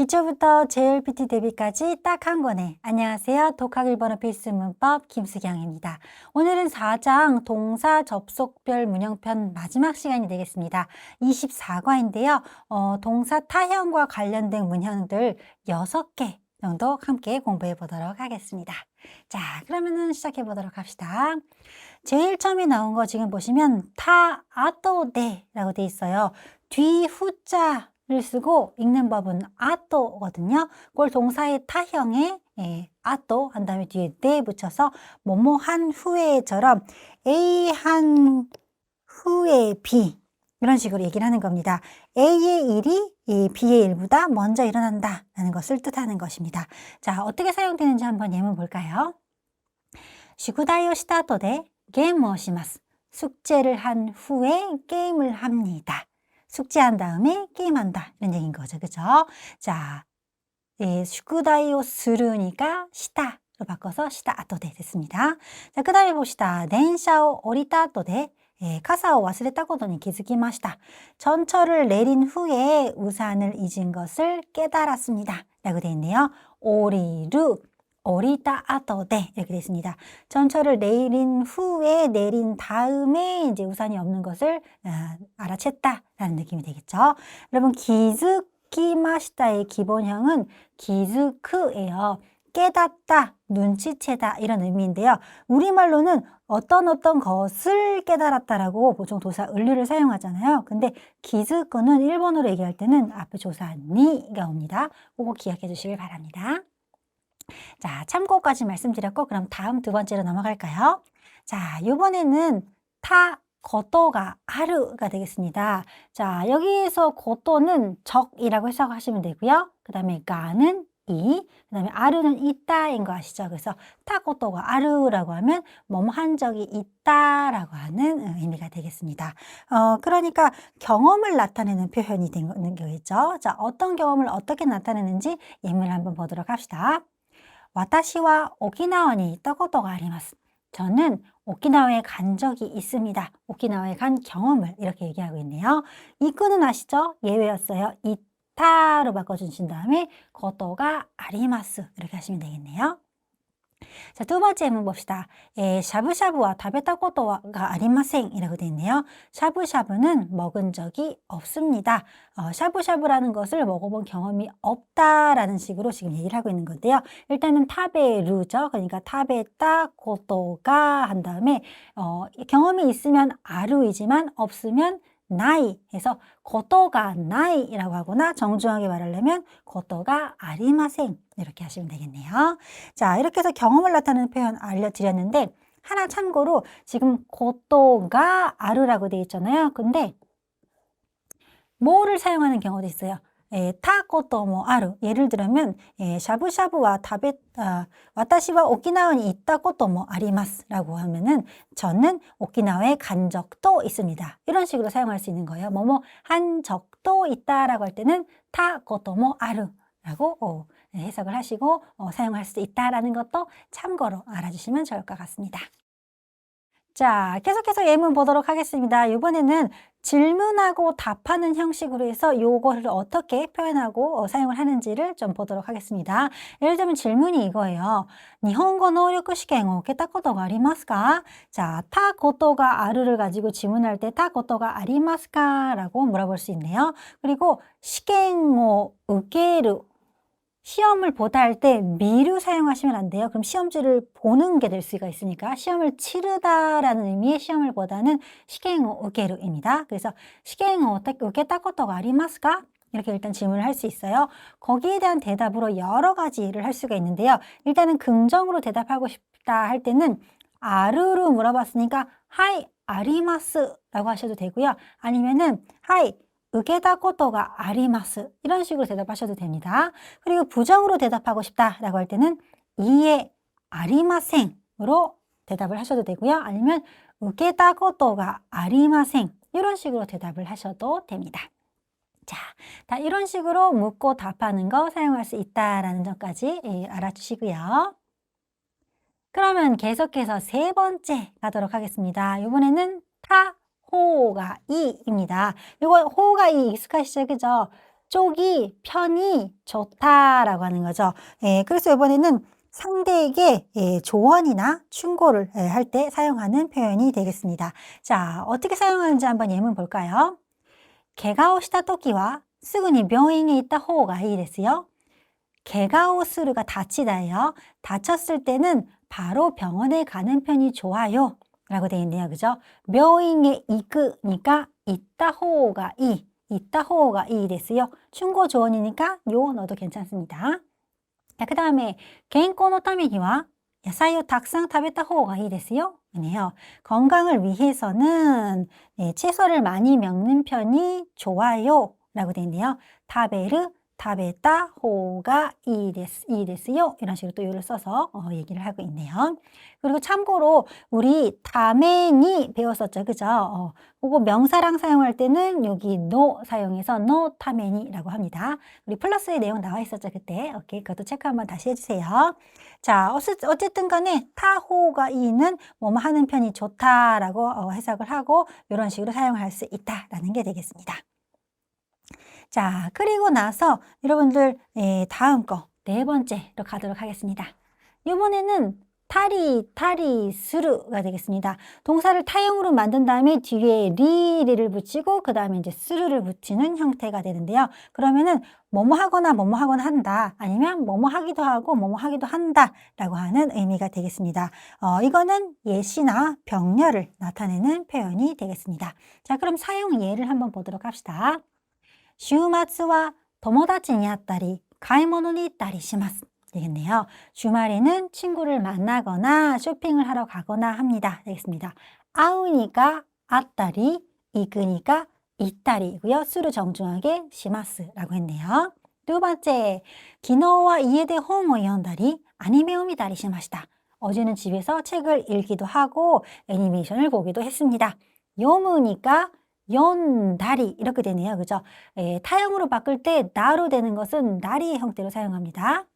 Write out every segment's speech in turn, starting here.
기초부터 JLPT 대비까지 딱 한 권에 안녕하세요. 독학 일본어 필수 문법 김수경입니다. 오늘은 4장 동사 접속별 문형편 마지막 시간이 되겠습니다. 24과인데요. 어, 동사 타형과 관련된 문형들 6개 정도 함께 공부해 보도록 하겠습니다. 자, 그러면은 시작해 보도록 합시다. 제일 처음에 나온 거 지금 보시면 타, 아또, 데라고 돼 있어요. 뒤 후자 를 쓰고 읽는 법은 아또거든요. 그걸 동사의 타형에 예, 아또 한 다음에 뒤에 네 붙여서 뭐뭐 한 후에처럼 A 한 후에 B 이런 식으로 얘기를 하는 겁니다. A의 일이 이 B의 일보다 먼저 일어난다 라는 것을 뜻하는 것입니다. 자, 어떻게 사용되는지 한번 예문 볼까요? 宿題をした後でゲームをします. 숙제를 한 후에 게임을 합니다. 숙제한 다음에 게임한다. 이런 얘기인 거죠. 그죠? 자, 예, 슈쿠다이오 스루니까 시다로 바꿔서 시다 아토데 됐습니다. 자, 그 다음에 봅시다. 덴샤오 오리타 아토데 예, 고도니 기즈키마시다. 전철을 내린 후에 우산을 잊은 것을 깨달았습니다. 라고 되어 있네요. 오리루 오리타 아토데 이렇게 됐습니다. 전철을 내린 후에 내린 다음에 이제 우산이 없는 것을 아, 알아챘다라는 느낌이 되겠죠. 여러분 기즈키마시다의 기본형은 기즈크예요. 깨닫다, 눈치채다 이런 의미인데요. 우리말로는 어떤 어떤 것을 깨달았다라고 보통 도사 을류를 사용하잖아요. 근데 기즈크는 일본어로 얘기할 때는 앞에 조사 니가 옵니다. 그거 기억해 주시길 바랍니다. 자, 참고까지 말씀드렸고 그럼 다음 두 번째로 넘어갈까요? 자, 이번에는 타 고토가 아르가 되겠습니다. 자, 여기에서 고토는 적이라고 해석하시면 되고요. 그 다음에 가는 이, 그 다음에 아르는 있다인 거 아시죠? 그래서 타코토가 아르라고 하면 뭐뭐 한 적이 있다라고 하는 어, 의미가 되겠습니다. 어, 그러니까 경험을 나타내는 표현이 되는 거겠죠. 자, 어떤 경험을 어떻게 나타내는지 예문을 한번 보도록 합시다. 와타시와 오키나와니 있다고도가 아리마스. 저는 오키나와에 간 적이 있습니다. 오키나와에 간 경험을 이렇게 얘기하고 있네요. 이끄는 아시죠? 예외였어요. 있다. 타로 바꿔주신 다음에 거토가 아리마스 이렇게 하시면 되겠네요. 자, 두 번째 예문 봅시다. 에, 샤브샤브와 다베타 코토가 아리마생 이라고 되어 있네요. 샤브샤브는 먹은 적이 없습니다. 어, 샤브샤브라는 것을 먹어본 경험이 없다라는 식으로 지금 얘기를 하고 있는 건데요. 일단은 타베루죠. 그러니까 타베타 코토가 한 다음에 어, 경험이 있으면 아루이지만 없으면 나이 해서 고토가 나이라고 하거나 정중하게 말하려면 고토가 아리마생 이렇게 하시면 되겠네요. 자 이렇게 해서 경험을 나타내는 표현 알려드렸는데 하나 참고로 지금 고토가 아르라고 되어 있잖아요. 근데 뭐를 사용하는 경우도 있어요. 것도 뭐 아리마스라고 하면 은 저는 오키나와에 간 적도 있습니 다. 이런 식으로 사용할 수 있는 거예요. 뭐뭐 한 적도 있다라고 할 때는 타코토 뭐 아루라고 어, 해석을 하시고 어, 사용할 수 있다라는 것도 참고로 알아주시면 좋을 것 같습니다. 자, 계속해서 예문 보도록 하겠습니다. 이번에는 질문하고 답하는 형식으로 해서 요거를 어떻게 표현하고 어, 사용을 하는지를 좀 보도록 하겠습니다. 예를 들면 질문이 이거예요. 일본어 노력 시험을 受けたことがありますか? 자, 타 고토가 아르를 가지고 질문할 때 타 고토가 아리마스까? 라고 물어볼 수 있네요. 그리고 시행을 受ける 시험을 보다 할 때 미루 사용하시면 안 돼요. 그럼 시험지를 보는 게 될 수가 있으니까 시험을 치르다라는 의미의 시험을 보다는 시행을 우게루입니다. 그래서 시행을 어떻게 우게다 것도가 아리마스까? 이렇게 일단 질문을 할 수 있어요. 거기에 대한 대답으로 여러 가지 일을 할 수가 있는데요. 일단은 긍정으로 대답하고 싶다 할 때는 아르로 물어봤으니까 하이 아리마스라고 하셔도 되고요. 아니면은 하이 으게다 코토가 아리마스 이런 식으로 대답하셔도 됩니다. 그리고 부정으로 대답하고 싶다라고 할 때는 이에 아리마생으로 대답을 하셔도 되고요. 아니면 으게다 코토가 아리마생 이런 식으로 대답을 하셔도 됩니다. 자, 다 이런 식으로 묻고 답하는 거 사용할 수 있다라는 점까지 예, 알아주시고요. 그러면 계속해서 세 번째 가도록 하겠습니다. 이번에는 타 호가 이입니다. 이거 호가 이 익숙하시죠? 그죠? 쪽이 편이 좋다라고 하는 거죠. 예, 그래서 이번에는 상대에게 예, 조언이나 충고를 예, 할 때 사용하는 표현이 되겠습니다. 자, 어떻게 사용하는지 한번 예문 볼까요? 怪我をした時はすぐに病院へ行った方がいいですよ. 怪我をする가 다치다예요. 다쳤을 때는 바로 병원에 가는 편이 좋아요. 라고 되어 있네요. 그죠? 病院へ行く니까 있다 호가 이, 있다 호가 이 됐어요. 충고 조언이니까 요 넣어도 괜찮습니다. 자, 그 다음에 健康のためには野菜をたくさん食べた方がいいですよ. 네요. 건강을 위해서는 네, 채소를 많이 먹는 편이 좋아요. 라고 되어 있네요. 타베르, 타베타, 호가 이데스, 이데스요. 이런 식으로 또 요를 써서 어, 얘기를 하고 있네요. 그리고 참고로 우리 타메니 배웠었죠. 그죠? 어, 그거 명사랑 사용할 때는 여기 no 사용해서 no 타메니라고 합니다. 우리 플러스의 내용 나와 있었죠. 그때. 오케이. 그것도 체크 한번 다시 해주세요. 자, 어쨌든 간에 타호가 이는 뭐뭐 하는 편이 좋다라고 어, 해석을 하고 이런 식으로 사용할 수 있다라는 게 되겠습니다. 자, 그리고 나서 여러분들 예, 다음 거 네 번째로 가도록 하겠습니다. 이번에는 타리, 타리, 스루가 되겠습니다. 동사를 타형으로 만든 다음에 뒤에 리를 붙이고 그 다음에 이제 스루를 붙이는 형태가 되는데요. 그러면은 뭐뭐 하거나 뭐뭐 하거나 한다. 아니면 뭐뭐 하기도 하고 뭐뭐 하기도 한다. 라고 하는 의미가 되겠습니다. 어, 이거는 예시나 병렬을 나타내는 표현이 되겠습니다. 자, 그럼 사용 예를 한번 보도록 합시다. 週末は友達に会ったり買い物に行ったりします. 되겠네요. 주말에는 친구를 만나거나 쇼핑을 하러 가거나 합니다. 되겠습니다. 아우니까 아따리, 이끄니까 이따리고요. 수를 정중하게 시마스라고 했네요. 두 번째, 기노와 이에대 홈을 読んだり 아니메を見たりしました. 어제는 집에서 책을 읽기도 하고 애니메이션을 보기도 했습니다. 요무니까 연다리 이렇게 되네요. 그죠? 예, 타형으로 바꿀 때 나로 되는 것은 나리 형태로 사용합니다.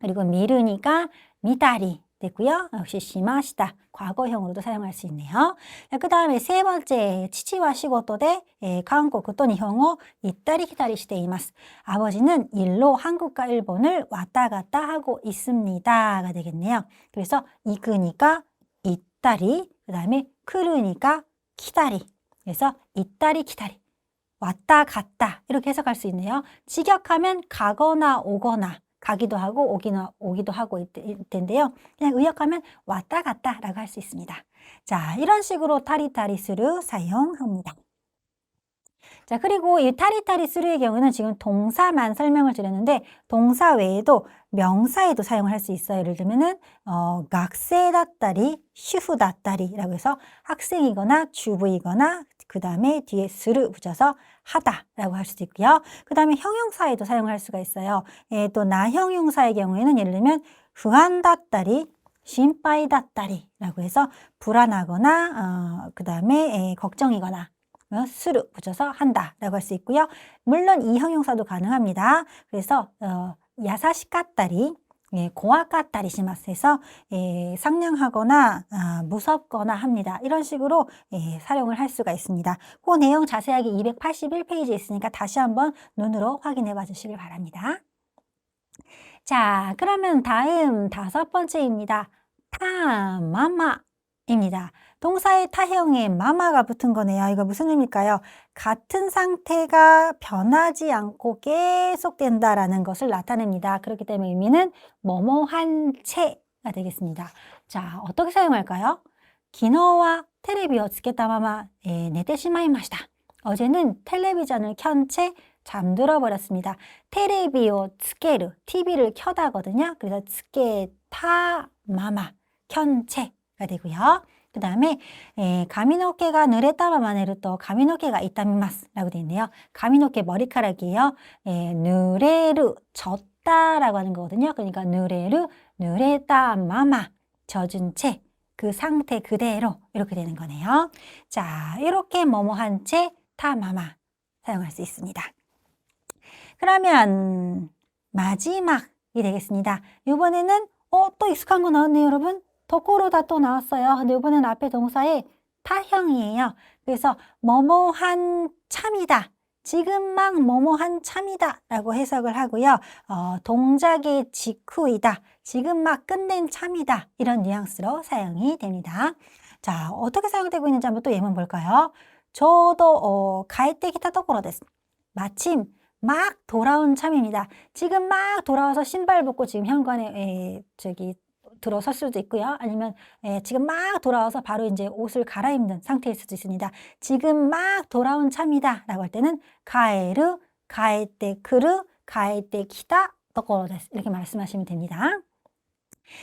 그리고 미르니까 미다리 됐고요. 역시 시마시다 과거형으로도 사용할 수 있네요. 그 다음에 세 번째 치치와 시고토데 예, 한국 또 니 형어 이따리 기다리 시대 이마스. 아버지는 일로 한국과 일본을 왔다 갔다 하고 있습니다가 되겠네요. 그래서 이끄니까 이따리 그 다음에 크르니까 기다리 그래서 이따리 기다리 왔다 갔다 이렇게 해석할 수 있네요. 직역하면 가거나 오거나 가기도 하고 오기나, 오기도 하고 있, 텐데요. 그냥 의역하면 왔다 갔다라고 할 수 있습니다. 자, 이런 식으로 타리타리스루 사용합니다. 자, 그리고 이 타리타리스루의 경우는 지금 동사만 설명을 드렸는데 동사 외에도 명사에도 사용을 할 수 있어요. 예를 들면은 어, 각세다따리, 시후다따리라고 해서 학생이거나 주부이거나 그 다음에 뒤에 스르 붙여서 하다라고 할 수도 있고요. 그 다음에 형용사에도 사용할 수가 있어요. 예, 또 나형용사의 경우에는 예를 들면 후한다따리, 심파이다따리라고 해서 불안하거나 어, 그 다음에 예, 걱정이거나 어, 스루 붙여서 한다라고 할 수 있고요. 물론 이 형용사도 가능합니다. 그래서 어, 야사시 까따리 예, 고아 까따리 시마스 해서 예, 상냥하거나 아, 무섭거나 합니다. 이런 식으로 예, 사용을 할 수가 있습니다. 그 내용 자세하게 281페이지에 있으니까 다시 한번 눈으로 확인해 봐 주시길 바랍니다. 자, 그러면 다음 다섯 번째입니다. 타마마입니다. 동사의 타형에 마마가 붙은 거네요. 이거 무슨 의미일까요? 같은 상태가 변하지 않고 계속된다라는 것을 나타냅니다. 그렇기 때문에 의미는 뭐뭐한 채가 되겠습니다. 자, 어떻게 사용할까요? 기너와 테레비어 쓰겠다마마 네테시마이마시다. 예, 어제는 텔레비전을 켠 채 잠들어 버렸습니다. 테레비오 츠케르 TV를 켜다거든요. 그래서 츠케타 마마 켠 채가 되고요. 그 다음에 가미노케가 느레타마마네를 또 가미노케가 있다미마스 라고 되어 있네요. 가미노케 머리카락이에요. 에, 느레르 젖다 라고 하는 거거든요. 그러니까 느레르 느레타마마 젖은 채 그 상태 그대로 이렇게 되는 거네요. 자, 이렇게 뭐뭐한 채 타마마 사용할 수 있습니다. 그러면 마지막이 되겠습니다. 이번에는 어, 또 익숙한 거 나왔네요, 여러분. 도코로다 또 나왔어요. 근데 이번엔 앞에 동사에 타형이에요. 그래서 뭐뭐한 참이다. 지금 막 뭐뭐한 참이다 라고 해석을 하고요. 어, 동작의 직후이다. 지금 막 끝낸 참이다. 이런 뉘앙스로 사용이 됩니다. 자, 어떻게 사용되고 있는지 한번 또 예문 볼까요? 저도 어, 가이때 기타 데스. 마침 막 돌아온 참입니다. 지금 막 돌아와서 신발 벗고 지금 현관에 에, 저기 들어설 수도 있고요. 아니면 에, 지금 막 돌아와서 바로 이제 옷을 갈아입는 상태일 수도 있습니다. 지금 막 돌아온 참이다 라고 할 때는 가에르, 가에때 크르, 가에때 키다. 이렇게 말씀하시면 됩니다.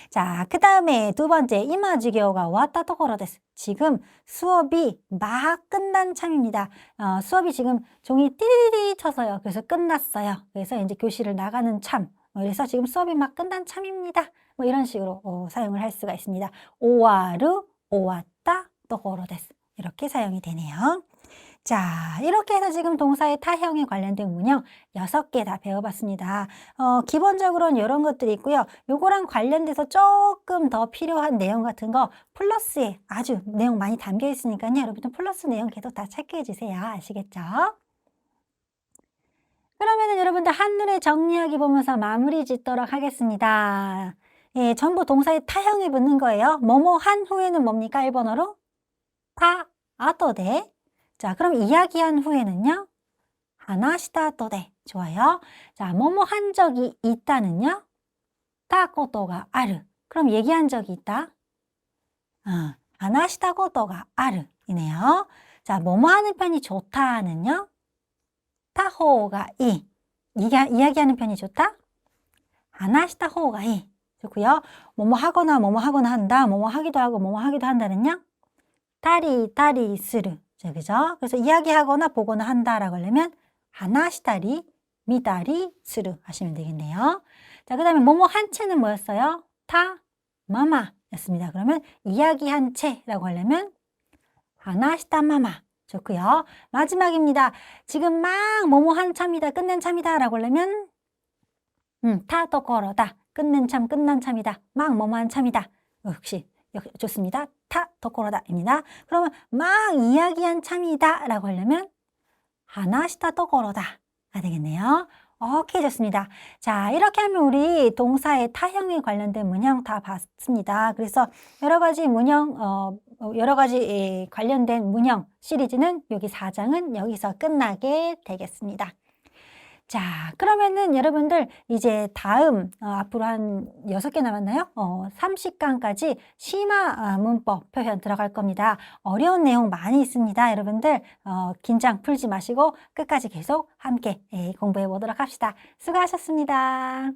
자, 그 다음에 두 번째, 이마授業가 왔다 토코로 데스. 지금 수업이 막 끝난 참입니다. 어, 수업이 지금 종이 띠리리 쳐서요. 그래서 끝났어요. 그래서 이제 교실을 나가는 참. 어, 그래서 지금 수업이 막 끝난 참입니다. 뭐 이런 식으로 어, 사용을 할 수가 있습니다. 오와르, 오왔다, 토코로 데스. 이렇게 사용이 되네요. 자, 이렇게 해서 지금 동사의 타형에 관련된 문형 6개 다 배워봤습니다. 어, 기본적으로는 이런 것들이 있고요. 요거랑 관련돼서 조금 더 필요한 내용 같은 거 플러스에 아주 내용 많이 담겨 있으니까요. 여러분들 플러스 내용 계속 다 체크해 주세요. 아시겠죠? 그러면은 여러분들 한눈에 정리하기 보면서 마무리 짓도록 하겠습니다. 예, 전부 동사의 타형에 붙는 거예요. 뭐뭐 한 후에는 뭡니까? 1번어로? 타, 아토데. 자, 그럼 이야기한 후에는요? 하나시다 또데. 좋아요. 자, 뭐뭐 한 적이 있다는요? 타코토가 아르. 그럼 얘기한 적이 있다? 어, 하나시다 코토가 아르. 이네요. 자, 뭐뭐 하는 편이 좋다는요? 타호가 이. 이야, 이야기하는 편이 좋다? 하나시다 호가 이. 좋고요. 뭐뭐 하거나 뭐뭐 하거나 한다. 뭐뭐 하기도 하고 뭐뭐 하기도 한다는요? 타리 타리 스르. 자, 그죠? 그래서 이야기하거나 보거나 한다라고 하려면 하나시다리 미다리 스르 하시면 되겠네요. 자, 그 다음에 뭐뭐 한 채는 뭐였어요? 타 마마였습니다. 그러면 이야기한 채라고 하려면 하나시다 마마. 좋고요. 마지막입니다. 지금 막 뭐뭐 한 참이다, 끝낸 참이다 라고 하려면 음, 타도 걸어다. 끝낸 참, 끝난 참이다. 막 뭐뭐 한 참이다. 역시 좋습니다. 타 토코로다입니다. 그러면 막 이야기한 참이다 라고 하려면 하나시다 토코로다가 되겠네요. 오케이 좋습니다. 자 이렇게 하면 우리 동사의 타형에 관련된 문형 다 봤습니다. 그래서 여러 가지 문형 어, 여러 가지 관련된 문형 시리즈는 여기 4장은 여기서 끝나게 되겠습니다. 자, 그러면은 여러분들 이제 다음 어, 앞으로 한 6개 남았나요? 어, 30강까지 심화 어, 문법 표현 들어갈 겁니다. 어려운 내용 많이 있습니다. 여러분들 어, 긴장 풀지 마시고 끝까지 계속 함께 예, 공부해 보도록 합시다. 수고하셨습니다.